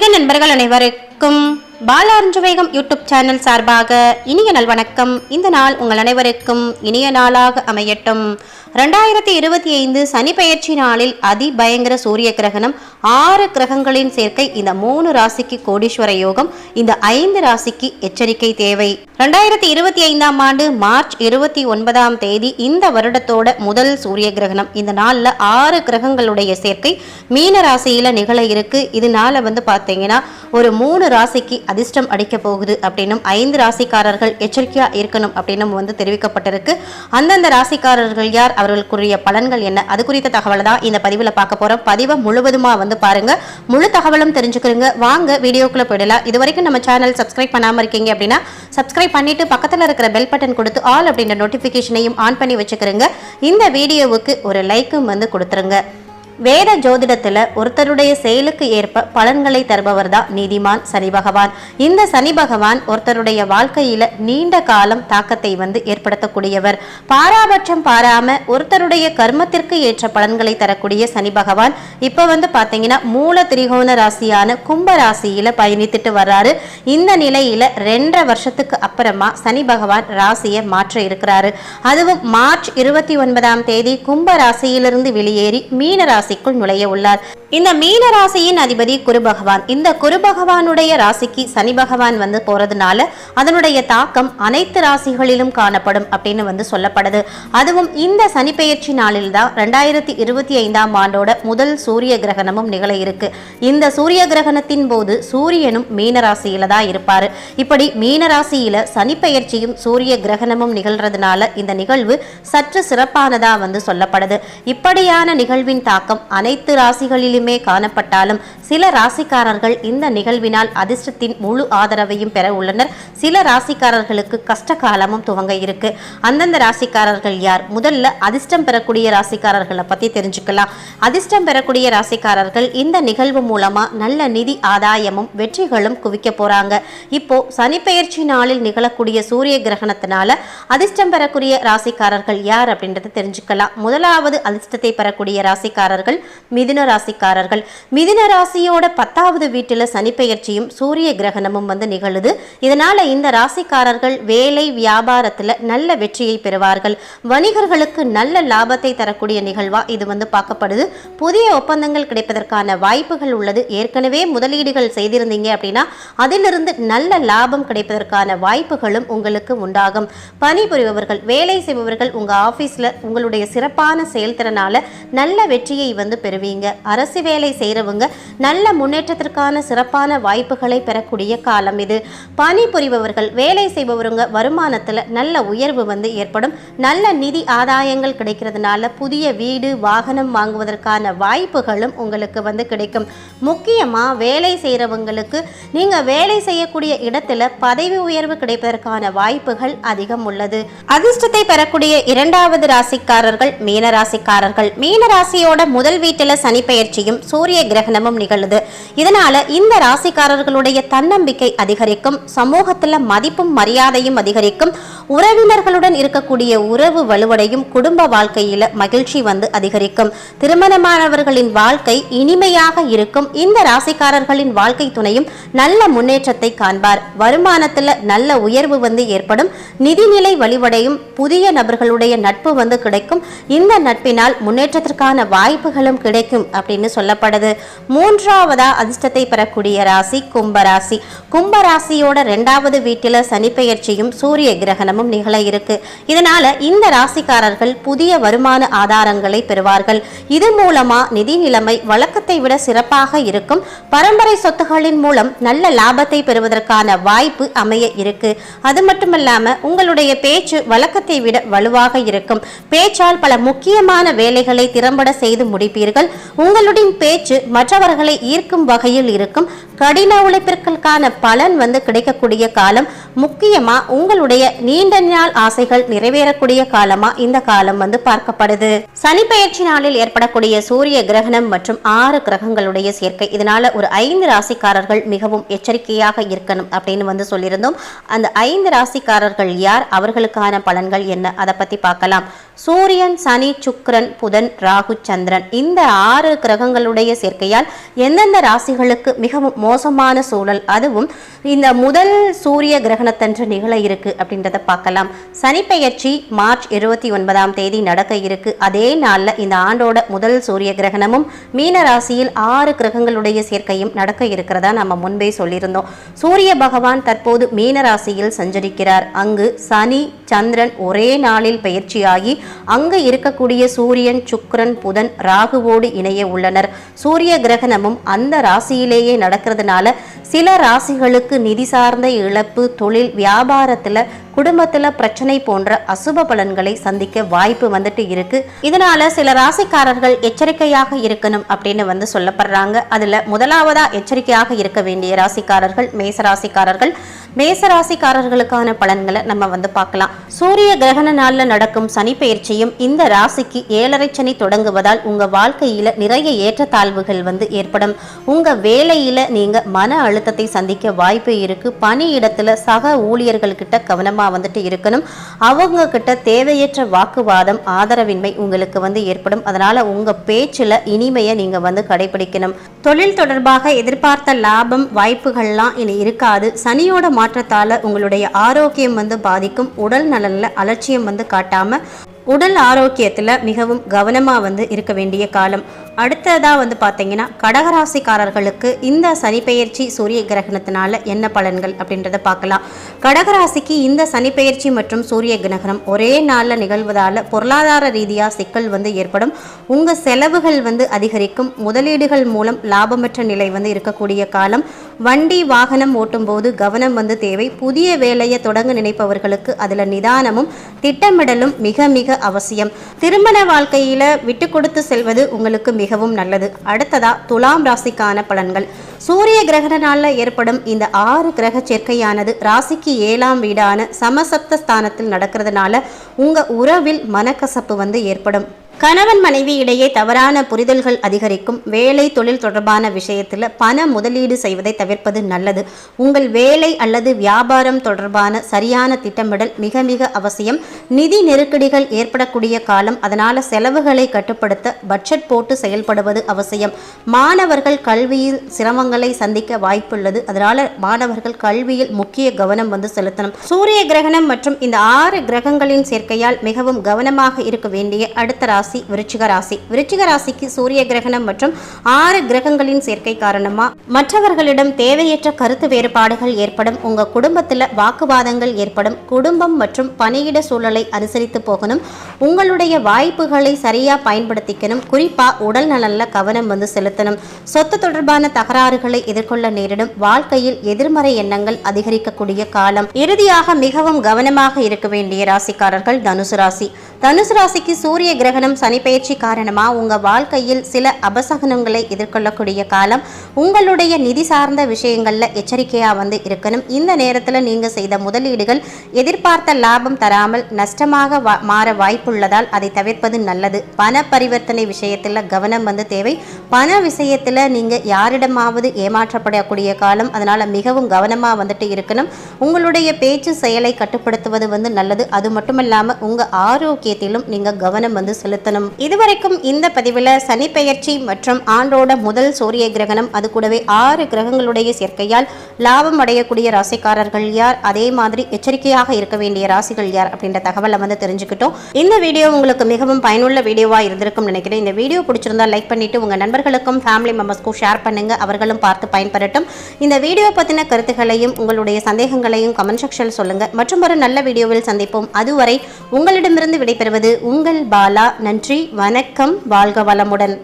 ஆன்மீக நண்பர்கள் அனைவருக்கும் பாலார்ஜுவேகம் யூடியூப் சேனல் சார்பாக இனிய நல்வணக்கம் இந்த நாள் உங்கள் அனைவருக்கும் இனிய நாளாக அமையட்டும். ரெண்டாயிரத்தி இருபத்தி ஐந்து சனி பெயர்ச்சி நாளில் அதிபயங்கர சூரிய கிரகணம் ஆறு கிரகங்களின் சேர்க்கை இந்த மூணு ராசிக்கு கோடீஸ்வர யோகம் இந்த ஐந்து ராசிக்கு எச்சரிக்கை தேவை. ரெண்டாயிரத்தி இருபத்தி ஐந்தாம் ஆண்டு மார்ச் இருபத்தி ஒன்பதாம் தேதி இந்த வருடத்தோட முதல் சூரிய கிரகணம். இந்த நாளில் ஆறு கிரகங்களுடைய சேர்க்கை மீன ராசியில நிகழ இருக்கு. இதனால வந்து பார்த்தீங்கன்னா ஒரு மூணு ராசிக்கு அதிர்ஷ்டம் அடிக்க போகுது அப்படின்னும் ஐந்து ராசிக்காரர்கள் எச்சரிக்கையாக இருக்கணும் அப்படின்னும் வந்து தெரிவிக்கப்பட்டிருக்கு. அந்தந்த ராசிக்காரர்கள் யார் அவர்களுக்குரிய பலன்கள் என்ன? அது குறித்த தகவலை தான் இந்த பதிவில் பார்க்க போகிறோம் பதிவை முழுவதுமாக வந்து பாருங்க. முழு தகவலும் தெரிஞ்சுக்கிறீங்க வாங்க வீடியோக்குள்ளே போயிடலாம். இது வரைக்கும் நம்ம சேனல் சப்ஸ்கிரைப் பண்ணாமல் இருக்கீங்க அப்படின்னா சப்ஸ்கிரைப் பண்ணிட்டு பக்கத்தில் இருக்கிற பெல் பட்டன் கொடுத்து ஆல் அப்படின்ற நோட்டிஃபிகேஷனையும் ஆன் பண்ணி வச்சுக்கிறீங்க இந்த வீடியோவுக்கு ஒரு லைக்கும் வந்து கொடுத்துருங்க. வேத ஜோதிடத்துல ஒருத்தருடைய செயலுக்கு ஏற்ப பலன்களை தருபவர் தான் நீதிமான் சனி பகவான். இந்த சனி பகவான் ஒருத்தருடைய வாழ்க்கையில நீண்ட காலம் தாக்கத்தை வந்து ஏற்படுத்தக்கூடியவர். பாராபட்சம் பாராம ஒருத்தருடைய கர்மத்திற்கு ஏற்ற பலன்களை தரக்கூடிய சனி பகவான் இப்ப வந்து பாத்தீங்கன்னா மூல திரிகோண ராசியான கும்ப ராசியில பயணித்துட்டு வர்றாரு. இந்த நிலையில ரெண்டரை வருஷத்துக்கு அப்புறமா சனி பகவான் ராசியை மாற்ற இருக்கிறாரு. அதுவும் மார்ச் இருபத்தி ஒன்பதாம் தேதி கும்ப ராசியிலிருந்து வெளியேறி மீன ராசி ராசிக்குள் நுழைய உள்ளார். இந்த மீன ராசியின் அதிபதி குரு பகவான். இந்த குரு பகவானுடைய ராசிக்கு சனி பகவான் வந்து போறதுனால அதனுடைய தாக்கம் அனைத்து ராசிகளிலும் காணப்படும் அப்படின்னு வந்து சொல்லப்படுது. அதுவும் இந்த சனி பெயர்ச்சி நாளில் தான் ரெண்டாயிரத்தி இருபத்தி ஐந்தாம் ஆண்டோட முதல் சூரிய கிரகணமும் நிகழ இருக்கு. இந்த சூரிய கிரகணத்தின் போது சூரியனும் மீன ராசியில தான் இருப்பாரு. இப்படி மீன ராசியில சனி பெயர்ச்சியும் சூரிய கிரகணமும் நிகழ்றதுனால இந்த நிகழ்வு சற்று சிறப்பானதா வந்து சொல்லப்படுது. இப்படியான நிகழ்வின் தாக்கம் அனைத்து ராசிகளிலுமே காணப்பட்டாலும் சில ராசிக்காரர்கள் இந்த நிகழ்வினால் அதிர்ஷ்டத்தின் முழு ஆதரவையும் பெற உள்ளனர். சில ராசிக்காரர்களுக்கு கஷ்ட காலமும் துவங்க இருக்கு. அந்தந்த ராசிக்காரர்கள் யார்? முதல்ல அதிர்ஷ்டம் பெறக்கூடிய ராசிக்காரர்களை பத்தி தெரிஞ்சுக்கலாம். அதிர்ஷ்டம் பெறக்கூடிய ராசிக்காரர்கள் இந்த நிகழ்வு மூலமா நல்ல நிதி ஆதாயமும் வெற்றிகளும் குவிக்க போறாங்க. இப்போ சனிப்பெயர்ச்சி நாளில் நிகழக்கூடிய சூரிய கிரகணத்தினால அதிர்ஷ்டம் பெறக்கூடிய ராசிக்காரர்கள் யார் அப்படின்றத தெரிஞ்சுக்கலாம். முதலாவது அதிர்ஷ்டத்தை பெறக்கூடிய ராசிக்காரர்கள் மிதுன ராசிக்காரர்கள். மிதுன ராசியோட பத்தாவது வீட்டில் சனிப்பெயர்ச்சியும் சூரிய கிரகணமும் வந்து நிகழுது. இதனால இந்த ராசிக்காரர்கள் வேலை வியாபாரத்தில் நல்ல வெற்றியை பெறுவார்கள். வணிகர்களுக்கு நல்ல லாபத்தை தரக்கூடிய நிகழ்வா இது வந்து பார்க்கப்படுது. புதிய ஒப்பந்தங்கள் கிடைப்பதற்கான வாய்ப்புகள் உள்ளது. ஏற்கனவே முதலீடுகள் செய்திருந்தீங்க அப்படின்னா அதிலிருந்து நல்ல லாபம் கிடைப்பதற்கான வாய்ப்புகளும் உங்களுக்கு உண்டாகும். பணிபுரிபவர்கள் வேலை செய்பவர்கள் உங்க ஆபீஸ்ல உங்களுடைய சிறப்பான செயல்திறனால நல்ல வெற்றியை வந்து பெறுவீங்க. அரசு வேலை செய்கிறவங்க நல்ல முன்னேற்றத்திற்கான சிறப்பான வாய்ப்புகளை பெறக்கூடிய காலம் இது. பணிபுரிபவர்கள் வேலை செய்பவருங்க வருமானத்தில் நல்ல உயர்வு வந்து ஏற்படும். நல்ல நிதி ஆதாயங்கள் கிடைக்கிறதுனால புதிய வீடு வாகனம் வாங்குவதற்கான வாய்ப்புகளும் உங்களுக்கு வந்து கிடைக்கும். முக்கியமாக வேலை செய்கிறவங்களுக்கு நீங்கள் வேலை செய்யக்கூடிய இடத்துல பதவி உயர்வு கிடைப்பதற்கான வாய்ப்புகள் அதிகம் உள்ளது. அதிர்ஷ்டத்தை பெறக்கூடிய இரண்டாவது ராசிக்காரர்கள் மீனராசிக்காரர்கள். மீனராசியோட முதல் வீட்டில் சனி பெயர்ச்சியும் சூரிய கிரகணமும் நிகழுது. இதனால இந்த ராசிக்காரர்களுடைய தன்னம்பிக்கை அதிகரிக்கும் சமூகத்துல மதிப்பும் மரியாதையும் அதிகரிக்கும் உறவினர்களுடன் இருக்கக்கூடிய உறவு வலுவடையும் குடும்ப வாழ்க்கையில மகிழ்ச்சி வந்து அதிகரிக்கும். திருமணமானவர்களின் வாழ்க்கை இனிமையாக இருக்கும். இந்த ராசிக்காரர்களின் வாழ்க்கை துணையும் நல்ல முன்னேற்றத்தை காண்பார். வருமானத்துல நல்ல உயர்வு வந்து ஏற்படும். நிதிநிலை வலுவடையும். புதிய நபர்களுடைய நட்பு வந்து கிடைக்கும். இந்த நட்பினால் முன்னேற்றத்திற்கான வாய்ப்பு வாய்ப்புகளும் கிடைக்கும் அப்படின்னு சொல்லப்படுது. மூன்றாவதா அதிர்ஷ்டத்தை பெறக்கூடிய ராசி? கும்பராசி. கும்பராசியோட ரெண்டாவது வீட்டில் சனிப்பெயர்ச்சியும் சூரிய கிரகணமும் நிகழ இருக்கு. இதனால இந்த ராசிக்காரர்கள் புதிய வருமான ஆதாரங்களை பெறுவார்கள். இது மூலமா நிதி நிலைமை வழக்கத்தை விட சிறப்பாக இருக்கும். பரம்பரை சொத்துகளின் மூலம் நல்ல லாபத்தை பெறுவதற்கான வாய்ப்பு அமைய இருக்கு. அது மட்டுமல்லாம உங்களுடைய பேச்சு வழக்கத்தை விட வலுவாக இருக்கும். பேச்சால் பல முக்கியமான வேலைகளை திறம்பட செய்து முடிப்பீர்கள். உங்களுடைய பேச்சு மற்றவர்களை ஈர்க்கும் வகையில் இருக்கும். கடின உழைப்பிற்கான பலன் வந்து கிடைக்கக்கூடிய காலம் முக்கியமா உங்களுடைய நீண்ட நாள் ஆசைகள் நிறைவேறக்கூடிய காலமா? இந்த காலம் வந்து பார்க்கப்படுது. சனி நாளில் ஏற்படக்கூடிய சூரிய கிரகணம் மற்றும் ஆறு கிரகங்களுடைய சேர்க்கை. இதனால ஒரு ஐந்து ராசிக்காரர்கள் மிகவும் எச்சரிக்கையாக இருக்கணும் அப்படின்னு வந்து சொல்லியிருந்தோம். அந்த ஐந்து ராசிக்காரர்கள் யார்? அவர்களுக்கான பலன்கள் என்ன? அதை பத்தி பார்க்கலாம். சூரியன் சனி சுக்ரன் புதன் ராகு சந்திரன். இந்த ஆறு கிரகங்களுடைய சேர்க்கையால் எந்தெந்த ராசிகளுக்கு மிகவும் மோசமான சூழல் அதுவும் இந்த முதல் சூரிய கிரகணத்தன்று நிகழ இருக்கு அப்படின்றத பார்க்கலாம். சனிப்பெயர்ச்சி மார்ச் இருபத்தி ஒன்பதாம் தேதி நடக்க இருக்கு. அதே நாளில் இந்த ஆண்டோட முதல் சூரிய கிரகணமும் மீன ராசியில் ஆறு கிரகங்களுடைய சேர்க்கையும் நடக்க இருக்கிறதா நம்ம முன்பே சொல்லியிருந்தோம். சூரிய பகவான் தற்போது மீன ராசியில் சஞ்சரிக்கிறார். அங்கு சனி சந்திரன் ஒரே நாளில் பயிற்சியாகி அங்கு இருக்கக்கூடிய சூரியன் சுக்ரன் புதன் ராகுவோடு இணைய உள்ளனர். சூரிய கிரகணமும் அந்த ராசியிலேயே நடக்கிறதுனால சில ராசிகளுக்கு நிதி சார்ந்த இழப்பு தொழில் வியாபாரத்துல குடும்பத்துல பிரச்சனை போன்ற அசுப பலன்களை சந்திக்க வாய்ப்பு வந்துட்டு இருக்கு. இதனால சில ராசிக்காரர்கள் எச்சரிக்கையாக இருக்கணும் அப்படின்னு வந்து சொல்லப்படுறாங்க. அதுல முதலாவதா எச்சரிக்கையாக இருக்க வேண்டிய ராசிக்காரர்கள் மேச ராசிக்காரர்கள் மேச ராசிக்காரர்களுக்கான பலன்களை நம்ம வந்து பார்க்கலாம். சூரிய கிரகண நாள்ல நடக்கும் சனி பயிற்சியும் இந்த ராசிக்கு ஏழரை சனி தொடங்குவதால் உங்க வாழ்க்கையில நிறைய ஏற்றத்தாழ்வுகள் வந்து ஏற்படும். உங்க வேலையில நீங்க மன அழு அழுத்தத்தை சந்திக்க வாய்ப்பு இருக்கு. பணியிடத்துல சக ஊழியர்கள் கிட்ட கவனமா வந்துட்டு இருக்கணும். அவங்க கிட்ட தேவையற்ற வாக்குவாதம் ஆதரவின்மை உங்களுக்கு வந்து ஏற்படும். அதனால உங்க பேச்சில் இனிமையை நீங்கள் வந்து கடைபிடிக்கணும். தொழில் தொடர்பாக எதிர்பார்த்த லாபம் வாய்ப்புகள்லாம் இனி இருக்காது. சனியோட மாற்றத்தால் உங்களுடைய ஆரோக்கியம் வந்து பாதிக்கும். உடல் நலனில் அலட்சியம் வந்து காட்டாமல் உடல் ஆரோக்கியத்தில் மிகவும் கவனமாக வந்து இருக்க வேண்டிய காலம். அடுத்ததாக வந்து பார்த்தீங்கன்னா கடகராசிக்காரர்களுக்கு இந்த சனிப்பெயர்ச்சி சூரிய கிரகணத்தினால என்ன பலன்கள் அப்படின்றத பார்க்கலாம். கடகராசிக்கு இந்த சனிப்பெயர்ச்சி மற்றும் சூரிய கிரகணம் ஒரே நாளில் நிகழ்வதால் பொருளாதார ரீதியாக சிக்கல் வந்து ஏற்படும். உங்கள் செலவுகள் வந்து அதிகரிக்கும். முதலீடுகள் மூலம் லாபமற்ற நிலை வந்து இருக்கக்கூடிய காலம். வண்டி வாகனம் ஓட்டும்போது கவனம் வந்து தேவை. புதிய வேலையை தொடங்க நினைப்பவர்களுக்கு அதில் நிதானமும் திட்டமிடலும் மிக மிக அவசியம். திருமண வாழ்க்கையில் விட்டு கொடுத்து செல்வது உங்களுக்கு மிக மிகவும் நல்லது. அடுத்ததா துலாம் ராசிக்கான பலன்கள். சூரிய கிரகண நாளில் ஏற்படும் இந்த ஆறு கிரக சேர்க்கையானது ராசிக்கு ஏழாம் வீடான சமசப்த ஸ்தானத்தில் நடக்கிறதுனால உங்க உறவில் மனக்கசப்பு வந்து ஏற்படும். கணவன் மனைவி இடையே தவறான புரிதல்கள் அதிகரிக்கும். வேலை தொழில் தொடர்பான விஷயத்தில் பண முதலீடு செய்வதை தவிர்ப்பது நல்லது. உங்கள் வேலை அல்லது வியாபாரம் தொடர்பான சரியான திட்டமிடல் மிக மிக அவசியம். நிதி நெருக்கடிகள் ஏற்படக்கூடிய காலம் அதனால் செலவுகளை கட்டுப்படுத்த பட்ஜெட் போட்டு செயல்படுவது அவசியம். மாணவர்கள் கல்வியில் சிரமங்களை சந்திக்க வாய்ப்புள்ளது. அதனால் மாணவர்கள் கல்வியில் முக்கிய கவனம் வந்து செலுத்தணும். சூரிய கிரகணம் மற்றும் இந்த ஆறு கிரகங்களின் சேர்க்கையால் மிகவும் கவனமாக இருக்க வேண்டிய அடுத்த ராசி ராசி விருச்சிக ராசி. விருச்சிக ராசிக்கு சூரிய கிரகணம் மற்றும் ஆறு கிரகங்களின் சேர்க்கை காரணமா? மற்றவர்களிடம் தேவையற்ற கருத்து வேறுபாடுகள் ஏற்படும் உங்க குடும்பத்தில் வாக்குவாதங்கள் ஏற்படும் குடும்பம் மற்றும் பணியிட சூழலை அனுசரித்து போகணும் உங்களுடைய வாய்ப்புகளை சரியா பயன்படுத்திக்கணும் குறிப்பா உடல் நலன்ல கவனம் வந்து செலுத்தணும். சொத்து தொடர்பான தகராறுகளை எதிர்கொள்ள நேரிடும் வாழ்க்கையில் எதிர்மறை எண்ணங்கள் அதிகரிக்கக்கூடிய காலம். இறுதியாக மிகவும் கவனமாக இருக்க வேண்டிய ராசிக்காரர்கள் தனுசு ராசி. தனுசு ராசிக்கு சூரிய கிரகணம் சனிப்பெயர்ச்சி காரணமா உங்க வாழ்க்கையில் சில அபசகனங்களை எதிர்கொள்ளக்கூடிய காலம் உங்களுடைய நிதி சார்ந்த விஷயங்கள்ல எச்சரிக்கையா வந்து இருக்கணும். இந்த நேரத்துல நீங்க செய்த முதலீடுகள் எதிர்பார்த்த லாபம் தராமல் நஷ்டமாக வா- மாற வாய்ப்புள்ளதால் அதை தவிர்ப்பது நல்லது. பண பரிவர்த்தனை விஷயத்துல கவனம் வந்து தேவை. பண விஷயத்துல நீங்க யாரிடமாவது ஏமாற்றப்படக்கூடிய காலம் அதனால மிகவும் கவனமா வந்துட்டு இருக்கணும். உங்களுடைய பேச்சு செயலை கட்டுப்படுத்துவது வந்து நல்லது. அது மட்டுமல்லாம உங்க ஆரோக்கியத்திலும் நீங்க கவனம் வந்து செலுத்தணும். இதுவரைக்கும் இந்த பதிவில் சனி பெயர்ச்சி மற்றும் ஆண்டோட முதல் சூரிய கிரகணம் அது கூடவே ஆறு கிரகங்களுடைய சேர்க்கையால் லாபம் அடையக்கூடிய ராசிக்காரர்கள் யார் அதே மாதிரி எச்சரிக்கையாக இருக்க வேண்டிய ராசிகள் யார் அப்படின்ற தகவலை வந்து தெரிஞ்சுக்கிட்டோம். இந்த வீடியோ உங்களுக்கு மிகவும் பயனுள்ள வீடியோவாக இருந்திருக்கும் நினைக்கிறேன். இந்த வீடியோ பிடிச்சிருந்தா லைக் பண்ணிட்டு உங்க நண்பர்களுக்கும் ஃபேமிலி மெம்பர்ஸ்க்கும் ஷேர் பண்ணுங்க. அவர்களும் பார்த்து பயன்பெறட்டும். இந்த வீடியோ பற்றின கருத்துக்களையும் உங்களுடைய சந்தேகங்களையும் கமெண்ட் செக்ஷனில் சொல்லுங்க. மற்றும் ஒரு நல்ல வீடியோவில் சந்திப்போம். அதுவரை உங்களிடமிருந்து விடை விடைபெறுவது உங்கள் பாலா. நன்றி வணக்கம் வாழ்க வளமுடன்.